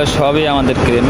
এগুলো সবই আমাদের ক্রেন।